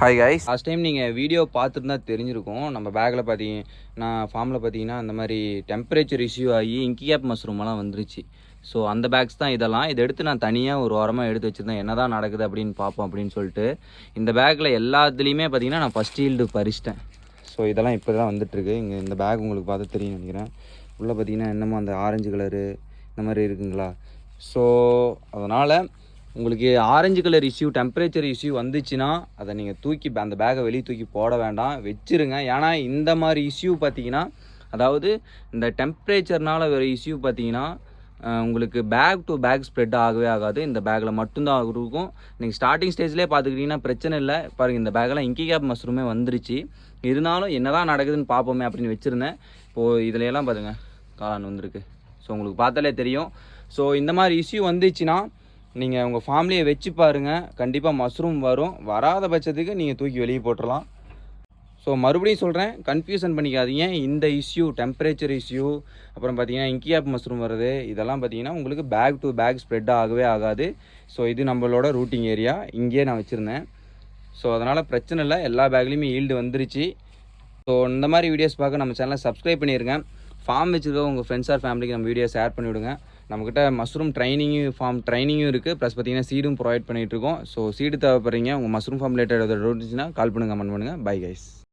Hi guys last time நீங்கள் video பார்த்துருந்தா தெரிஞ்சிருக்கும். நம்ம பேக்கில் பார்த்தீங்க நான் ஃபார்மில் பார்த்தீங்கன்னா அந்த மாதிரி டெம்பரேச்சர் இஷ்யூ ஆகி இங்கிகேப் மஷ்ரூமெல்லாம் வந்துருச்சு. ஸோ அந்த பேக்ஸ் தான் இதெல்லாம். இதை எடுத்து நான் தனியாக ஒரு வாரமாக எடுத்து வச்சுருந்தேன். என்ன தான் நடக்குது அப்படின்னு பார்ப்போம் அப்படின்னு சொல்லிட்டு. இந்த பேக்கில் எல்லாத்துலேயுமே பார்த்தீங்கன்னா நான் ஃபஸ்ட் ஈல்டு பறிச்சிட்டேன். ஸோ இதெல்லாம் இப்போ தான் வந்துட்டுருக்கு. இங்கே இந்த பேக் உங்களுக்கு பார்த்து தெரியும் நினைக்கிறேன். உள்ளே பார்த்தீங்கன்னா என்னமோ அந்த ஆரஞ்சு கலரு இந்த மாதிரி இருக்குங்களா? ஸோ அதனால் உங்களுக்கு orange colour issue temperature issue வந்துச்சுன்னா அதை நீங்கள் தூக்கி அந்த பேக்கை வெளியே தூக்கி போட வேண்டாம். வச்சுருங்க. ஏன்னா இந்த மாதிரி இஷ்யூ பார்த்தீங்கன்னா அதாவது இந்த டெம்பரேச்சர்னால வர இஷ்யூ பார்த்தீங்கன்னா உங்களுக்கு பேக் டு பேக் ஸ்ப்ரெட் ஆகவே ஆகாது. இந்த பேக்கில் மட்டும்தான் இருக்கும். நீங்கள் ஸ்டார்டிங் ஸ்டேஜ்லேயே பார்த்துக்கிட்டிங்கன்னா பிரச்சனை இல்லை. பாருங்கள் இந்த பேக்கெல்லாம் இங்கி கேப் மஷ்ரூமே வந்துருச்சு. இருந்தாலும் என்னதான் நடக்குதுன்னு பார்ப்போமே அப்படின்னு வச்சுருந்தேன். இப்போது இதுலையெல்லாம் எல்லாம் பாருங்க காளான் வந்திருக்கு. ஸோ உங்களுக்கு பார்த்தாலே தெரியும். ஸோ இந்த மாதிரி இஷ்யூ வந்துச்சுன்னா நீங்கள் உங்கள் ஃபேமிலியை வச்சு பாருங்கள் கண்டிப்பாக மஷ்ரூம் வரும். வராத பட்சத்துக்கு நீங்கள் தூக்கி வெளியே போட்டுடலாம் ஸோ மறுபடியும் சொல்கிறேன் கன்ஃபியூஷன் பண்ணிக்காதீங்க. இந்த இஷ்யூ டெம்பரேச்சர் இஷ்யூ அப்புறம் பார்த்தீங்கன்னா இங்கியாப் மஷ்ரூம் வருது. இதெல்லாம் பார்த்தீங்கன்னா உங்களுக்கு பேக் டு பேக் ஸ்ப்ரெட் ஆகவே ஆகாது. ஸோ இது நம்மளோட ரூட்டிங் ஏரியா இங்கேயே நான் வச்சுருந்தேன். ஸோ அதனால் பிரச்சனை இல்லை. எல்லா பேக்லேயுமே ஈல்டு வந்துருச்சு. ஸோ இந்த மாதிரி வீடியோஸ் பார்க்க நம்ம சேனலை சப்ஸ்கிரைப் பண்ணிடுங்க ஃபார்ம் வச்சுருக்க உங்கள் ஃப்ரெண்ட்ஸ் ஆர் ஃபேமிலிக்கு நம்ம வீடியோ ஷேர் பண்ணிவிடுங்க. நம்மக்கிட்ட மஷ்ரூம் ட்ரைனிங்கும் ஃபார்ம் ட்ரைனிங்கும் இருக்குது ப்ளஸ் பார்த்தீங்கன்னா சீடும் ப்ரொவைட் பண்ணிகிட்ருக்கோம் ஸோ சீடு தேவைப்படுறீங்க உங்கள் மஷ்ரூம் ஃபார்ம் ரிலேட்டட் இருந்துச்சுன்னா கால் பண்ணுங்கள் கமெண்ட் பண்ணுங்கள் பை கைஸ்